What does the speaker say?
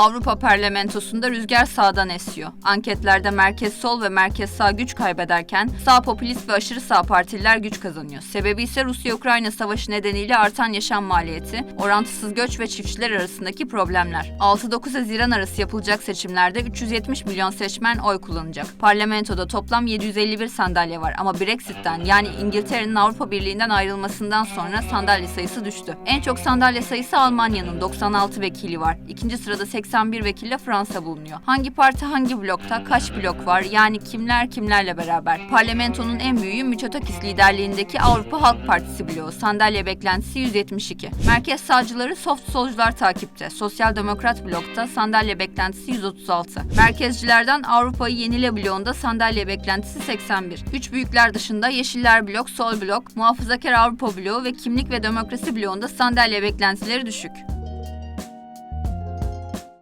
Avrupa Parlamentosu'nda rüzgar sağdan esiyor. Anketlerde merkez sol ve merkez sağ güç kaybederken sağ popülist ve aşırı sağ partililer güç kazanıyor. Sebebi ise Rusya-Ukrayna savaşı nedeniyle artan yaşam maliyeti, orantısız göç ve çiftçiler arasındaki problemler. 6-9 Haziran arası yapılacak seçimlerde 370 milyon seçmen oy kullanacak. Parlamentoda toplam 751 sandalye var ama Brexit'ten yani İngiltere'nin Avrupa Birliği'nden ayrılmasından sonra sandalye sayısı düştü. En çok sandalye sayısı Almanya'nın 96 vekili var. İkinci sırada 81 vekille Fransa bulunuyor. Hangi parti hangi blokta kaç blok var yani kimler kimlerle beraber? Parlamentonun en büyüğü Mitsotakis liderliğindeki Avrupa Halk Partisi bloğu. Sandalye beklentisi 172. Merkez sağcıları soft solcular takipte. Sosyal Demokrat blokta sandalye beklentisi 136. Merkezcilerden Avrupa'yı yenile bloğunda sandalye beklentisi 81. Üç büyükler dışında Yeşiller blok, Sol blok, Muhafazakar Avrupa bloğu ve Kimlik ve Demokrasi bloğunda sandalye beklentileri düşük.